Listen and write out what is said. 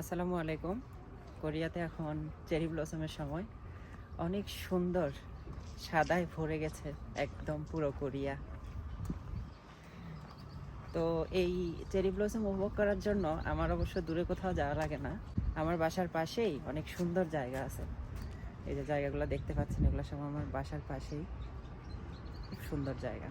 আসসালামু আলাইকুম। কোরিয়াতে এখন চেরি ব্লসমের সময়। অনেক সুন্দর সাদায় ভরে গেছে একদম পুরো কোরিয়া। তো এই চেরি ব্লসম উপভোগ করার জন্য আমার অবশ্য দূরে কোথাও যাওয়া লাগে না। আমার বাসার পাশেই অনেক সুন্দর জায়গা আছে। এই যে জায়গাগুলো দেখতে পাচ্ছেন, এগুলো সব আমার বাসার পাশেই। খুব সুন্দর জায়গা।